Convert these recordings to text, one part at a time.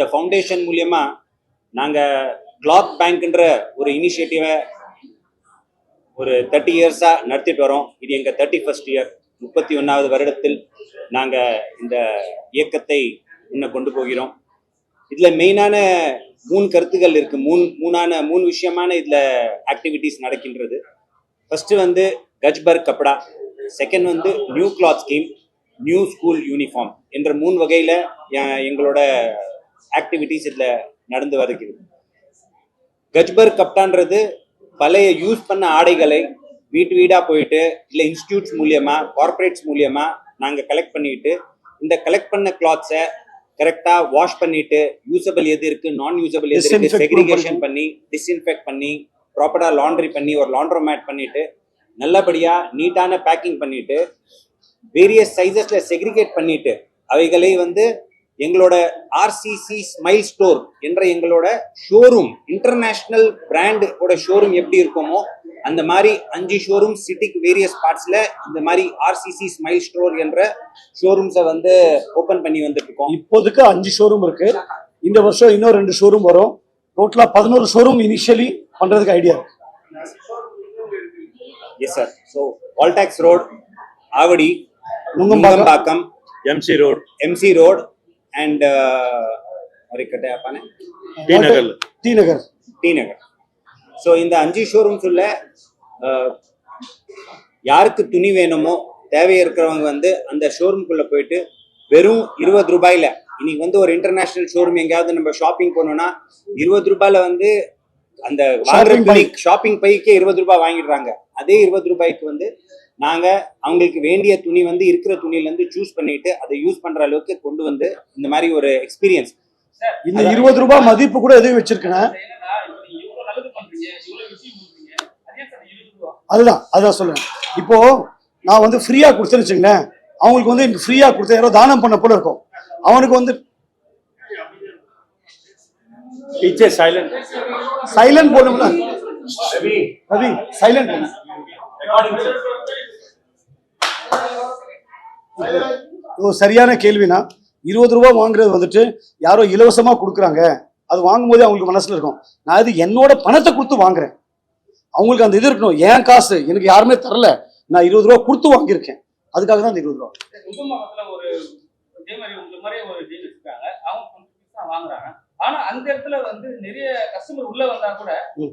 இந்த ஃபவுண்டேஷன் மூலியமா நாங்கள் கிளாத் பேங்க்ன்ற ஒரு இனிஷியேட்டிவை ஒரு தேர்ட்டி இயர்ஸாக நடத்திட்டு வரோம். இது எங்கள் தேர்ட்டி ஃபஸ்ட் இயர் முப்பத்தி ஒன்றாவது வருடத்தில் நாங்கள் இந்த இயக்கத்தை இன்னும் கொண்டு போகிறோம். இதில் மெயினான மூணு கருத்துக்கள் இருக்குது மூணு மூணான மூணு விஷயமான இதில் ஆக்டிவிட்டீஸ் நடக்கின்றது. ஃபஸ்ட்டு வந்து கஜ்பர் கப்படா செகண்ட் வந்து new cloth scheme new school uniform என்ற மூணு வகையில் எங்களோட ஆக்டிவிட்டீஸ் இதில் நடந்து வருகிறது. கஜ்பர் கப்டான்றது பழைய யூஸ் பண்ண ஆடைகளை வீட்டு வீடாக போயிட்டு இல்லை இன்ஸ்டியூட்ஸ் மூலியமா கார்ப்பரேட்ஸ் மூலியமா நாங்கள் கலெக்ட் பண்ணிட்டு இந்த கலெக்ட் பண்ண கிளாத்ஸை கரெக்டாக வாஷ் பண்ணிட்டு யூசபிள் எது இருக்கு நான் யூசபிள் எது இருக்கு செக்ரிகேஷன் பண்ணி டிஸ்இன்ஃபெக்ட் பண்ணி ப்ராப்பராக லாண்ட்ரி பண்ணி ஒரு லாண்ட்ரோமேட் பண்ணிட்டு நல்லபடியாக நீட்டான பேக்கிங் பண்ணிட்டு வேரியஸ் சைஸஸ்ல செக்ரிகேட் பண்ணிட்டு அவைகளை வந்து எங்களோட ஆர்சிசி ஸ்மைல் ஸ்டோர் என்ற எங்களோட ஷோரூம் இன்டர்நேஷனல் பிராண்டோட ஷோரூம் எப்படி இருக்குமோ அந்த மாதிரி அஞ்சு ஷோரூம் சிட்டிக்கு வேரியஸ் பார்ட்ஸ்ல இந்த மாதிரி ஆர்சிசி ஸ்மைல் ஸ்டோர் என்ற ஷோரூம்ஸை வந்து ஓபன் பண்ணி வந்துட்டு இருக்கோம் இப்போதைக்கு அஞ்சு ஷோரூம் இருக்கு. இந்த வருஷம் இன்னும் ரெண்டு ஷோரூம் வரும். டோட்டலா பதினோரு ஷோரூம் இனிஷியலி பண்றதுக்கு idea yes sir so Walltax road Avadi. Nungambakkam MC road MC road and மறிக்கட்டை அப்பானே டி நகர்ல. T Nagar. T Nagar. So இந்த அஞ்சு ஷோரூம்ஸ் உள்ள அஹ், யாருக்கு துணி வேணுமோ தேவை இருக்கிறவங்க வந்து அந்த ஷோரூம்குள்ள போயிட்டு வெறும் இருபது ரூபாயில இன்னைக்கு வந்து ஒரு இன்டர்நேஷனல் ஷோரூம் எங்கேயாவது நம்ம ஷாப்பிங் போனோம்னா இருபது ரூபாயில வந்து அந்த வாங்குற ஷாப்பிங் பைக்கே இருபது ரூபாய் வாங்கிடுறாங்க. அதே இருபது ரூபாய்க்கு வந்து நாங்கள் அவங்களுக்கு வேண்டிய துணி வந்து இருக்கிற துணியிலேருந்து சூஸ் பண்ணிட்டு அதை யூஸ் பண்ணுற அளவுக்கு கொண்டு வந்து இந்த மாதிரி ஒரு எக்ஸ்பீரியன்ஸ் இந்த இருபது ரூபாய் மதிப்பு கூட எதுவும் வச்சிருக்கேன். அதுதான் அதுதான் சொல்லுங்க இப்போ நான் வந்து ஃப்ரீயா கொடுத்தேன்னு வச்சுங்களேன் அவங்களுக்கு வந்து ஃப்ரீயா கொடுத்த யாரோ தானம் பண்ண போல இருக்கும். அவனுக்கு வந்து சைலண்ட் சைலண்ட் போடணும்ல. ரவி சைலண்ட் பண்ண சரியான கேள்வினா இருபது ரூபா வாங்குறது வந்துட்டு யாரோ இலவசமா கொடுக்குறாங்க. அது வாங்கும்போதே அவங்களுக்கு மனசுல இருக்கும். நான் இது என்னோட பணத்தை கொடுத்து வாங்குறேன். அவங்களுக்கு அந்த இது இருக்கணும். ஏன் காசு? எனக்கு யாருமே தரல. நான் இருபது ரூபா கொடுத்து வாங்கியிருக்கேன். அதுக்காக தான் அந்த இருபது ரூபா. ஆனா அந்த இடத்துல வந்து நிறைய கஸ்டமர் உள்ள வந்தா கூட.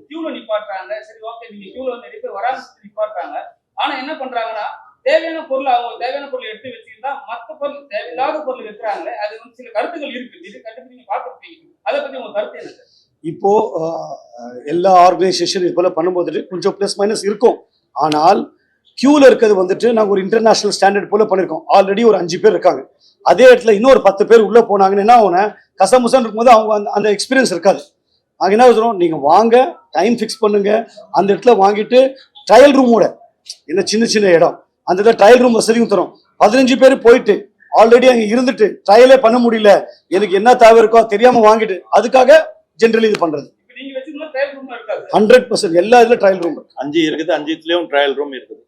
கியூல நிப்பாட்டுறாங்க. சரி ஓகே நீங்க கியூல வந்து நிறைய பேர் வராம நிப்பாட்டுறாங்க. ஆனா என்ன பண்றாங்கன்னா தேவையான பொருள் அவங்க தேவையான பொருள் எடுத்து வச்சுக்கிட்டா மற்ற பொருள் தேவையில்லாத பொருள் வைக்கிறாங்களே அது வந்து சில கருத்துக்கள் இருக்கு. இது கண்டிப்பா நீங்க பார்த்துருப்பீங்க. அதை பத்தி உங்க கருத்து என்ன சார் இப்போ எல்லா ஆர்கனைசேஷன் இது போல பண்ணும்போது கொஞ்சம் ப்ளஸ் மைனஸ் இருக்கும். ஆனால் கியூவில் இருக்கிறது வந்துட்டு நாங்கள் ஒரு இன்டர்நேஷனல் ஸ்டாண்டர்ட் போல பண்ணியிருக்கோம் ஆல்ரெடி ஒரு அஞ்சு பேர் இருக்காங்க. அதே இடத்துல இன்னொரு பத்து பேர் உள்ளே போனாங்கன்னு என்ன ஆகும்னா கசமுசன் இருக்கும்போது அவங்க அந்த அந்த எக்ஸ்பீரியன்ஸ் இருக்காது. நாங்கள் என்ன சொல்கிறோம் நீங்கள் வாங்க டைம் ஃபிக்ஸ் பண்ணுங்க. அந்த இடத்துல வாங்கிட்டு ட்ரையல் ரூமோட என்ன சின்ன சின்ன இடம். அந்த இடத்துல ட்ரையல் ரூம் வசதியும் தரும் பதினஞ்சு பேர் போயிட்டு ஆல்ரெடி அங்கே இருந்துட்டு ட்ரையலே பண்ண முடியல. எனக்கு என்ன தேவை இருக்கோ தெரியாம வாங்கிட்டு அதுக்காக ஜென்ரலி இது பண்றது. இப்ப நீங்க வச்சுக்கணும் ட்ரையல் ரூம் இருக்காது. ஹண்ட்ரட் பர்சன்ட் எல்லா இதுல ட்ரையல் ரூம் அஞ்சு இருக்குது அஞ்சுத்துலயும் ட்ரையல் ரூம் இருக்குது.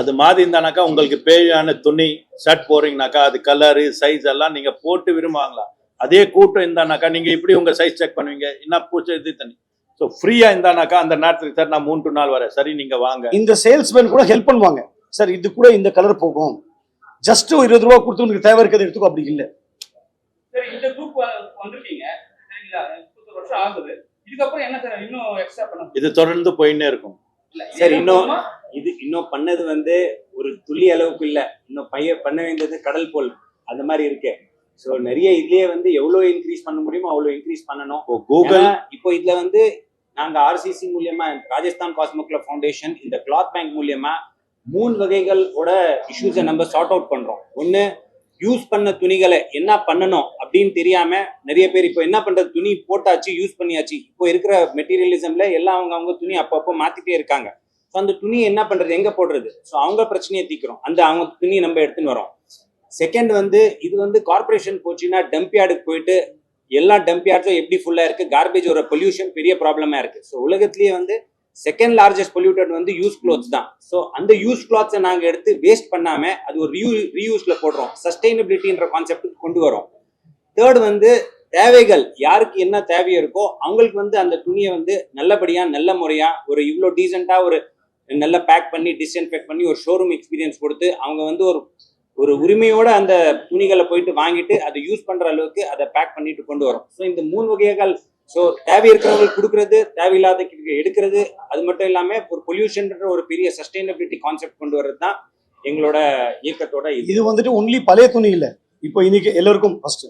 அது மாதிரி இருந்தானாக்கா உங்களுக்கு பேயான துணி ஷர்ட் போறீங்கனாக்கா அது கலரு சைஸ் எல்லாம் நீங்க போட்டு விரும்புவாங்களா? அதே கூட்டம் இருந்தானாக்கா நீங்க இப்படி உங்க சைஸ் செக் பண்ணுவீங்க? என்ன பூச்சை இது தனி ஸோ ஃப்ரீயா இருந்தானாக்கா அந்த நேரத்துக்கு சார் நான் மூணு to நாள் வரேன். சரி நீங்க வாங்க. இந்த சேல்ஸ்மேன் கூட ஹெல்ப் பண்ணுவாங்க. சார் இது கூட இந்த கலர் போகும். ஜஸ்ட் இருபது ரூபா கொடுத்து உனக்கு தேவை இருக்கிறது எடுத்துக்கோ அப்படி இல்லை. சரி இந்த குரூப் வந்திருக்கீங்க. வருஷம் ஆகுது. இதுக்கப்புறம் என்ன சார் இன்னும் எக்ஸ்ட்ரா பண்ண இது தொடர்ந்து போயின்னே இருக்கும். இல்ல, சரி, இன்னும்? இது இன்னும் பண்ணது வந்து ஒரு துளி அளவுக்கு இல்ல. இன்னும் பைய பண்ண வேண்டியது கடல் போல். அந்த மாதிரி இருக்கு. ஸோ நிறைய இதுலயே வந்து எவ்வளவு இன்க்ரீஸ் பண்ண முடியுமோ அவ்வளவு இன்க்ரீஸ் பண்ணணும். கூகுள் இப்போ இதுல வந்து நாங்க ஆர்சிசி மூலியமா ராஜஸ்தான் காஸ்மோ கிளப் ஃபவுண்டேஷன் இந்த கிளாத் பேங்க் மூலியமா மூணு வகைகளோட இஷ்யூஸை நம்ம சார்ட் அவுட் பண்ணுறோம் ஒன்று யூஸ் பண்ண துணிகளை என்ன பண்ணணும் அப்படின்னு தெரியாம நிறைய பேர் இப்போ என்ன பண்றது? துணி போட்டாச்சு யூஸ் பண்ணியாச்சு. இப்போ இருக்கிற மெட்டீரியலிசம்ல எல்லாம் அவங்க அவங்க துணி அப்பப்போ மாத்திட்டே இருக்காங்க. ஸோ அந்த துணி என்ன பண்றது? எங்க போடுறது? ஸோ அவங்க பிரச்சனையை தீக்கிறோம். அந்த அவங்க துணி நம்ம எடுத்துன்னு வரோம். செகண்ட் வந்து இது வந்து கார்பரேஷன் போச்சுன்னா டம்ப் யார்டுக்கு போயிட்டு எல்லா டம்ப் யார்ட்ஸும் எப்படி ஃபுல்லா இருக்கு? கார்பேஜோட பொல்யூஷன் பெரிய ப்ராப்ளமா இருக்கு. ஸோ உலகத்திலேயே வந்து செகண்ட் லார்ஜஸ்ட் பொல்யூட்டட் வந்து யூஸ் கிளாத்ஸ் தான். ஸோ அந்த யூஸ் கிளாத்ஸை நாங்கள் எடுத்து வேஸ்ட் பண்ணாமல் அது ஒரு ரீயூ ரீயூஸில் போடுறோம். சஸ்டைனபிலிட்டின்ற கான்செப்ட்டுக்கு கொண்டு வரோம். தேர்ட் வந்து தேவைகள். யாருக்கு என்ன தேவையோ இருக்கோ அவங்களுக்கு வந்து அந்த துணியை வந்து நல்லபடியாக நல்ல முறையாக ஒரு இவ்வளோ டீசெண்டாக ஒரு நல்லா பேக் பண்ணி டிஸ்இன்ஃபெக்ட் பண்ணி ஒரு ஷோரூம் எக்ஸ்பீரியன்ஸ் கொடுத்து அவங்க வந்து ஒரு ஒரு உரிமையோட அந்த துணிகளை போயிட்டு வாங்கிட்டு அதை யூஸ் பண்ணுற அளவுக்கு அதை பேக் பண்ணிட்டு கொண்டு வரோம். ஸோ இந்த மூணு வகைகள் ஸோ தேவை இருக்கிறவங்களுக்கு கொடுக்கறது தேவையில்லாத எடுக்கிறது அது மட்டும் இல்லாம ஒரு பொல்யூஷன்ற ஒரு பெரிய சஸ்டைனபிலிட்டி கான்செப்ட் கொண்டு வர்றது தான் எங்களோட இயக்கத்தோட இது. வந்துட்டு ஒன்லி பழைய துணி இல்ல. இப்போ இன்னைக்கு எல்லாருக்கும் ஃபர்ஸ்ட்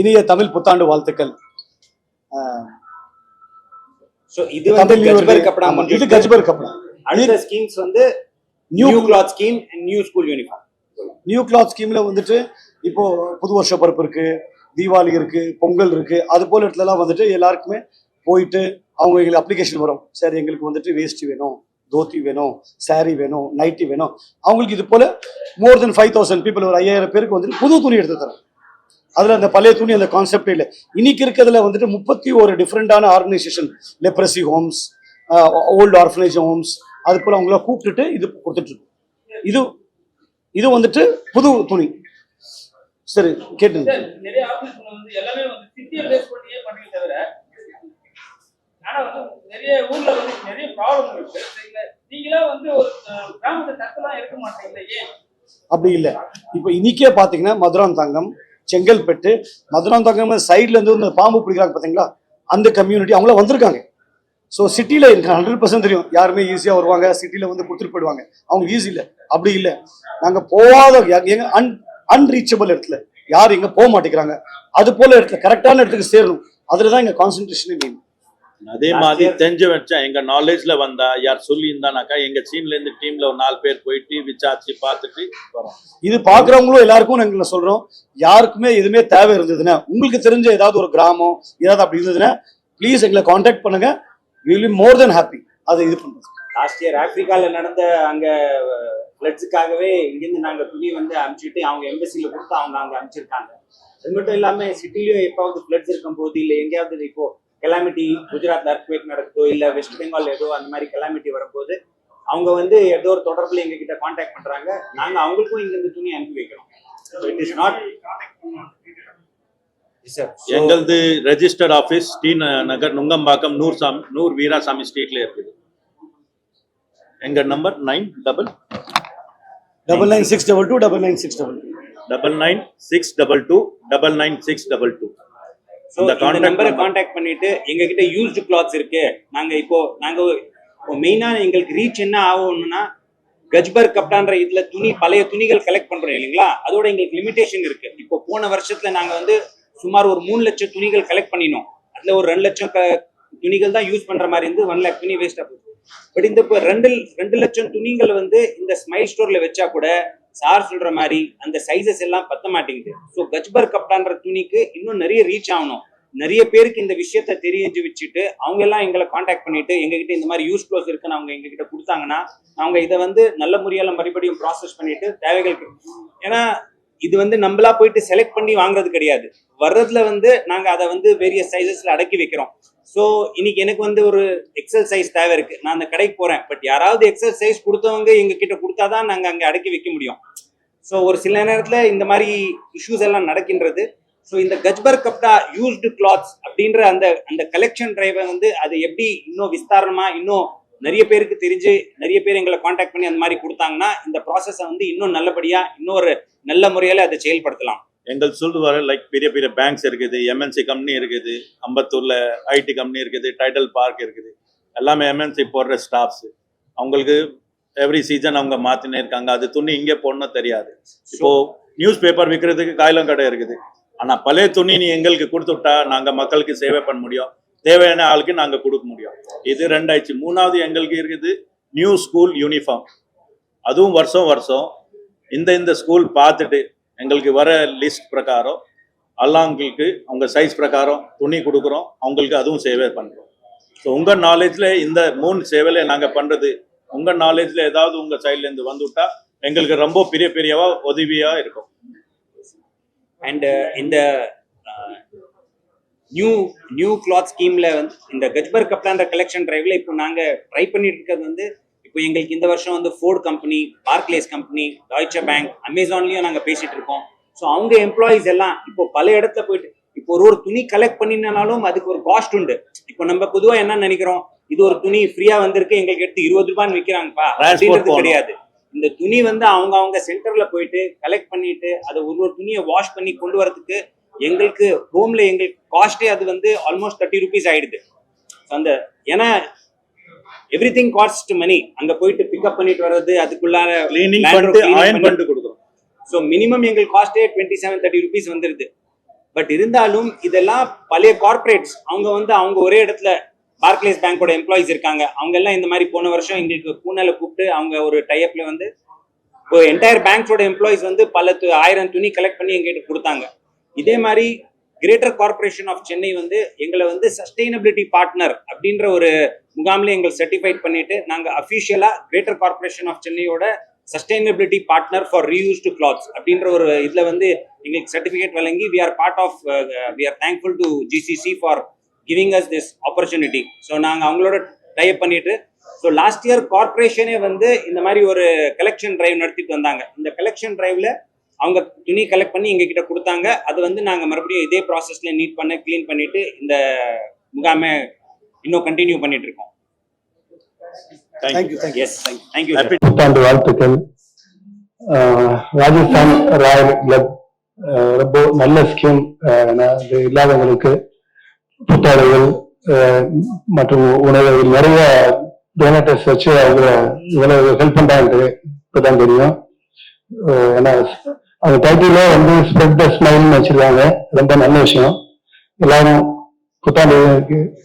இனிய தமிழ் புத்தாண்டு வாழ்த்துக்கள். ஸோ இது வந்து கஜ்பர். கப்படா இது கஜ்பர் கப்படா அடுத்த ஸ்கீம்ஸ் வந்து new cloth scheme and new school uniform new cloth ஸ்கீம்ல வந்துட்டு இப்போ புது வருஷ பிறப்பு இருக்கு. தீபாவளி இருக்கு பொங்கல் இருக்கு அது போல இடத்துலலாம் வந்துட்டு எல்லாருக்குமே போயிட்டு அவங்க எங்களுக்கு அப்ளிகேஷன் வரும். சார் எங்களுக்கு வந்துட்டு வேஸ்ட் வேணும் தோத்தி வேணும் saree வேணும் நைட்டி வேணும். அவங்களுக்கு இது போல more than five thousand people ஒரு ஐயாயிரம் பேருக்கு வந்துட்டு புது துணி எடுத்து தரோம் அதில் அந்த பழைய துணி அந்த கான்செப்டே இல்லை. இன்னைக்கு இருக்கிறதுல வந்துட்டு முப்பத்தி ஒரு டிஃப்ரெண்டான organisation leprosy homes old orphanage homes அது போல் அவங்கள கூப்பிட்டுட்டு இது கொடுத்துட்ருக்கோம் இது இது வந்துட்டு புது துணி. சரி கேட்டுங்க. நிறைய ஆபீஸ்ல வந்து எல்லாமே வந்து சிட்டியை பேஸ் பண்ணியே பண்ணுங்க தவிர ஆனா வந்து நிறைய ஊர்ல வந்து நிறைய ப்ராப்ளம் இருக்கு. சரிங்களா? நீங்களா வந்து ஒரு கிராமத்தை தக்கலாம் இருக்க மாட்டீங்களா? ஏன்? அப்படி இல்லை. இப்போ இன்னைக்கே பார்த்தீங்கன்னா மதுராந்தகம் செங்கல்பட்டு மதுராந்தகம் சைட்ல இருந்து இந்த பாம்பு பிடிக்கிறாங்க பார்த்தீங்களா அந்த கம்யூனிட்டி அவங்கள வந்திருக்காங்க. ஸோ சிட்டியில் எனக்கு ஹண்ட்ரட் பர்சன்ட் தெரியும். யாருமே ஈஸியாக வருவாங்க சிட்டியில் வந்து கொடுத்துட்டு போயிடுவாங்க. அவங்க ஈஸி இல்லை. அப்படி இல்லை. நாங்கள் போகாத எங்க அன் அன்ரீச்சபிள் இடத்துல. யார் எங்கே போக மாட்டேங்கிறாங்க. அது போல இடத்துல கரெக்டான இடத்துக்கு சேரணும். அதில் தான் எங்கள் கான்சன்ட்ரேஷனே மெயின் அதே மாதிரி தெரிஞ்சு வச்சா எங்க நாலேஜ்ல வந்தா யார் சொல்லி இருந்தானாக்கா எங்க டீம்ல இருந்து டீம்ல ஒரு நாலு பேர் போயிட்டு விசாரிச்சு பார்த்துட்டு வரோம். இது பார்க்குறவங்களும் எல்லாருக்கும் நாங்கள் சொல்கிறோம் யாருக்குமே எதுவுமே தேவை இருந்ததுன்னா உங்களுக்கு தெரிஞ்ச ஏதாவது ஒரு கிராமம் ஏதாவது அப்படி இருந்ததுன்னா ப்ளீஸ் எங்களை காண்டாக்ட் பண்ணுங்க. வில் மோர் தென் ஹாப்பி அதை இது பண்ணுறது லாஸ்ட் இயர் ஆப்பிரிக்கால நடந்த அங்க ஃபிளட்ஸுக்காகவே இங்கிருந்து நாங்கள் துணி வந்து அனுப்பிச்சிட்டு அவங்க எம்பசியில் கொடுத்து அவங்க அங்கே அனுப்பிச்சிருக்காங்க அது மட்டும் இல்லாமல் சிட்டிலையும் எப்பாவது ஃபிளட்ஸ் இருக்கும் இல்லை எங்கேயாவது இப்போ கெலாமிட்டி குஜராத் அர்க்வேக் நடக்குதோ இல்லை வெஸ்ட் பெங்கால் ஏதோ அந்த மாதிரி கெலாமிட்டி வரும்போது அவங்க வந்து ஏதோ ஒரு தொடர்பில் எங்க கிட்ட காண்டாக்ட் பண்றாங்க. நாங்கள் அவங்களுக்கும் இங்கிருந்து துணி அனுப்பி வைக்கிறோம். இட் இஸ் நாட் எங்களது registered office T Nagar Nungambakkam Noor Sami Noor Veerasamy ஸ்ட்ரீட்ல இருக்குது. எங்கள் number nine double double nine six double two double nine six double double nine six double two double nine six double two இந்த நம்பரை. Contact பண்ணிட்டு எங்க கிட்ட used clothes இருக்கு. நாங்க இப்போ நாங்க இப்போ மெயினா எங்களுக்கு ரீச் என்ன ஆகும்னா கஜ்பர் கப்டான்ற இதுல துணி பழைய துணிகள் கலெக்ட் பண்றோம் இல்லைங்களா? அதோட எங்களுக்கு லிமிடேஷன் இருக்கு. இப்போ போன வருஷத்துல நாங்க வந்து சுமார் ஒரு மூணு லட்சம் துணிகள் கலெக்ட் பண்ணினோம். அதுல ஒரு ரெண்டு லட்சம் துணிகள் தான் யூஸ் பண்ற மாதிரி இருந்து ஒன் லேக் துணி வேஸ்டா போகுது பட் இந்த இப்போ ரெண்டு ரெண்டு லட்சம் துணிகள் வந்து இந்த ஸ்மைல் ஸ்டோர்ல வச்சா கூட சார் சொல்ற மாதிரி அந்த சைஸஸ் எல்லாம் பத்த மாட்டேங்குது. ஸோ கஜ்பர் கப்டான்ற துணிக்கு இன்னும் நிறைய ரீச் ஆகணும். நிறைய பேருக்கு இந்த விஷயத்த தெரிஞ்சு வச்சுட்டு அவங்க எல்லாம் எங்களை காண்டாக்ட் பண்ணிட்டு எங்ககிட்ட இந்த மாதிரி யூஸ் க்ளோஸ் இருக்குன்னு அவங்க எங்ககிட்ட கொடுத்தாங்கன்னா அவங்க இதை வந்து நல்ல முறையால மறுபடியும் ப்ராசஸ் பண்ணிட்டு தேவைகளுக்கு ஏன்னா இது வந்து நம்மளா போயிட்டு செலக்ட் பண்ணி வாங்குறது கிடையாது. வர்றதுல வந்து நாங்க அதை வந்து வேரியஸ் சைஸஸ்ல அடக்கி வைக்கிறோம். ஸோ இன்னைக்கு எனக்கு வந்து ஒரு எக்ஸல் சைஸ் தேவை இருக்கு. நான் அந்த கடைக்கு போறேன். பட் யாராவது எக்ஸல் சைஸ் கொடுத்தவங்க எங்க கிட்ட கொடுத்தாதான் நாங்க அங்க அடக்கி வைக்க முடியும். ஸோ ஒரு சில நேரத்துல இந்த மாதிரி இஷ்யூஸ் எல்லாம் நடக்கின்றது. ஸோ இந்த கஜ்பர் கப்டா யூஸ்டு கிளாத்ஸ் அப்படின்ற அந்த அந்த கலெக்ஷன் டிரைவை வந்து அது எப்படி இன்னும் விஸ்தாரமா இன்னும் நிறைய பேருக்கு தெரிஞ்சு நிறைய பேர் எங்களை காண்டாக்ட் பண்ணி அந்த மாதிரி கொடுத்தாங்கன்னா இந்த ப்ராசஸை வந்து இன்னும் நல்லபடியா இன்னொரு நல்ல முறையில அதை செயல்படுத்தலாம். எங்கள் சொல்லுவார லைக் பெரிய பெரிய பேங்க்ஸ் இருக்குது எம்என்சி கம்பெனி இருக்குது அம்பத்தூர்ல ஐடி கம்பெனி இருக்குது டைட்டல் பார்க் இருக்குது. எல்லாமே எம்என்சி போடுற ஸ்டாஃப்ஸ் அவங்களுக்கு எவ்ரி சீசன் அவங்க மாத்தினே இருக்காங்க. அது துணி இங்கே போடணும் தெரியாது. இப்போ நியூஸ் பேப்பர் விற்கிறதுக்கு காயிலம் கடை இருக்குது. ஆனா பழைய துணி நீ எங்களுக்கு கொடுத்து விட்டா நாங்க மக்களுக்கு சேவை பண்ண முடியும். தேவையான ஆளுக்கு நாங்கள் கொடுக்க முடியும். இது ரெண்டாயிடுச்சு. மூணாவது எங்களுக்கு இருக்குது நியூ ஸ்கூல் யூனிஃபார்ம் அதுவும் வருஷம் வருஷம் இந்த இந்த ஸ்கூல் பார்த்துட்டு எங்களுக்கு வர லிஸ்ட் பிரகாரம் அல்லாங்களுக்கு அவங்க சைஸ் பிரகாரம் துணி கொடுக்குறோம். அவங்களுக்கு அதுவும் சேவை பண்ணுறோம் ஸோ உங்கள் நாலேஜில் இந்த மூணு சேவையில நாங்கள் பண்ணுறது உங்கள் நாலேஜில் ஏதாவது உங்கள் சைட்லேருந்து வந்துவிட்டா எங்களுக்கு ரொம்ப பெரிய பெரியவா உதவியாக இருக்கும். அண்டு uh, இந்த நியூ நியூ கிளாத் ஸ்கீம்ல வந்து இந்த கஜ்பர் கப்லான்ற கலெக்ஷன் டிரைவ்ல இப்போ நாங்க ட்ரை பண்ணிட்டு இருக்கிறது வந்து இப்போ எங்களுக்கு இந்த வருஷம் வந்து Ford company Barclays company Deutsche bank அமேசான்லயும் நாங்க பேசிட்டு இருக்கோம். ஸோ அவங்க எம்ப்ளாயிஸ் எல்லாம் இப்போ பல இடத்துல போயிட்டு இப்போ ஒரு ஒரு துணி கலெக்ட் பண்ணினாலும் அதுக்கு ஒரு காஸ்ட் உண்டு. இப்போ நம்ம பொதுவா என்ன நினைக்கிறோம்? இது ஒரு துணி ஃப்ரீயா வந்திருக்கு எங்களுக்கு எடுத்து இருபது ரூபான்னு விற்கிறாங்கப்பா அப்படின்றது. கிடையாது. இந்த துணி வந்து அவங்க அவங்க சென்டர்ல போயிட்டு கலெக்ட் பண்ணிட்டு அதை ஒரு ஒரு துணியை வாஷ் பண்ணி கொண்டு வரதுக்கு எங்களுக்கு ஹோம்ல எங்களுக்கு காஸ்டே அது வந்து ஆல்மோஸ்ட் தேர்ட்டி ருபீஸ் ஆயிடுது. அந்த ஏன்னா எவ்ரி திங் காஸ்ட் மணி அங்க போயிட்டு பிக்கப் பண்ணிட்டு வர்றது அதுக்குள்ளார அயன் பண்ணி- பண்ணிட்டு கொடுக்குறோம். ஸோ மினிமம் எங்களுக்கு காஸ்டே டுவெண்ட்டி செவன் தேர்ட்டி ருபீஸ் வந்துருது. பட் இருந்தாலும் இதெல்லாம் பழைய கார்ப்பரேட்ஸ் அவங்க வந்து அவங்க ஒரே இடத்துல பார்க்லேஸ் பேங்கோட எம்ப்ளாயிஸ் இருக்காங்க. அவங்க எல்லாம் இந்த மாதிரி போன வருஷம் எங்களுக்கு பூனேல கூப்பிட்டு அவங்க ஒரு டைப்ல வந்து என்டையர் பேங்க்ஸோட எம்ப்ளாயிஸ் வந்து பல ஆயிரம் துணி கலெக்ட் பண்ணி எங்கிட்ட கொடுத்தாங்க. இதே மாதிரி கிரேட்டர் கார்ப்பரேஷன் ஆஃப் சென்னை வந்து எங்களை வந்து சஸ்டைனபிலிட்டி பார்ட்னர் அப்படின்ற ஒரு முகாம்ல எங்களை சர்டிஃபைட் பண்ணிட்டு நாங்கள் அஃபிஷியலாக கிரேட்டர் கார்பரேஷன் ஆஃப் சென்னையோட sustainability partner for reused clothes அப்படின்ற ஒரு இதில் வந்து எங்களுக்கு சர்டிஃபிகேட் வழங்கி we are part of we are thankful to GCC for giving us this opportunity so நாங்கள் அவங்களோட டைப் பண்ணிட்டு ஸோ லாஸ்ட் இயர் கார்ப்பரேஷனே வந்து இந்த மாதிரி ஒரு கலெக்ஷன் டிரைவ் நடத்திட்டு வந்தாங்க. இந்த கலெக்ஷன் டிரைவ்ல அவங்க துணி கலெக்ட் பண்ணி எங்ககிட்ட கொடுத்தாங்க. அது வந்து நாங்கள் மறுபடியும் இதே ப்ராசஸ்ல நீட் பண்ண க்ளீன் பண்ணிட்டு இந்த முகாமை இன்னும் கண்டினியூ பண்ணிட்டு இருக்கோம். புத்தாண்டு வாழ்த்துக்கள். ராஜஸ்தான் ராயல் கிளப் ரொம்ப நல்ல ஸ்கீம் இது இல்லாதவங்களுக்கு புத்தாடைகள் மற்றும் உணவுகள் நிறைய டொனேட்டர்ஸ் வச்சு அவங்க இவ்வளவு ஹெல்ப் பண்றாங்க இப்பதான் தெரியும். ஏன்னா அந்த டைட்டிலே வந்து ஸ்ப்ரெட் த ஸ்மைல்னு வச்சிருக்காங்க. ரொம்ப நல்ல விஷயம். எல்லாரும் புத்தாண்டு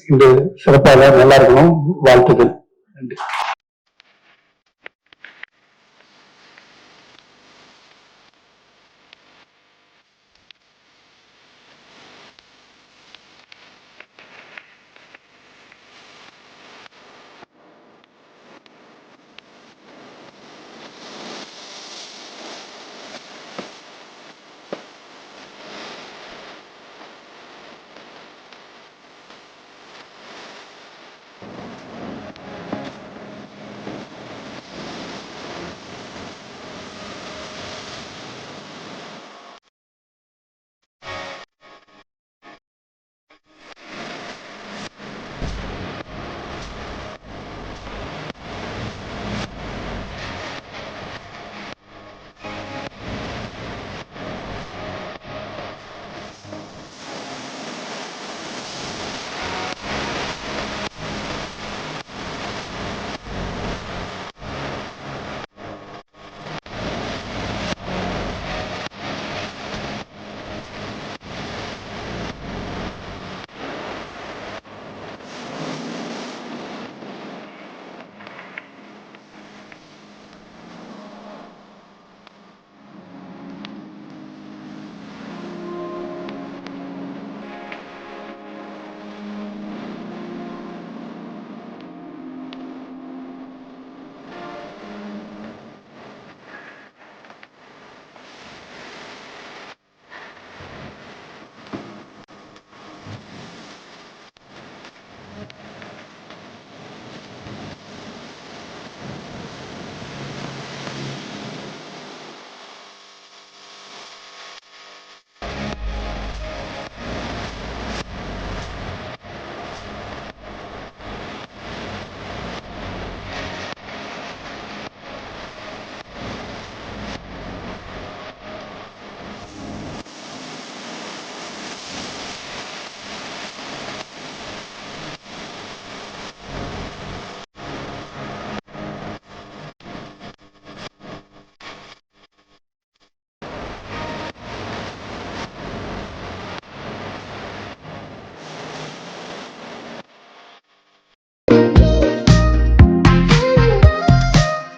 இந்த சிறப்பாக நல்லா இருக்கணும். வாழ்த்துக்கள். நன்றி.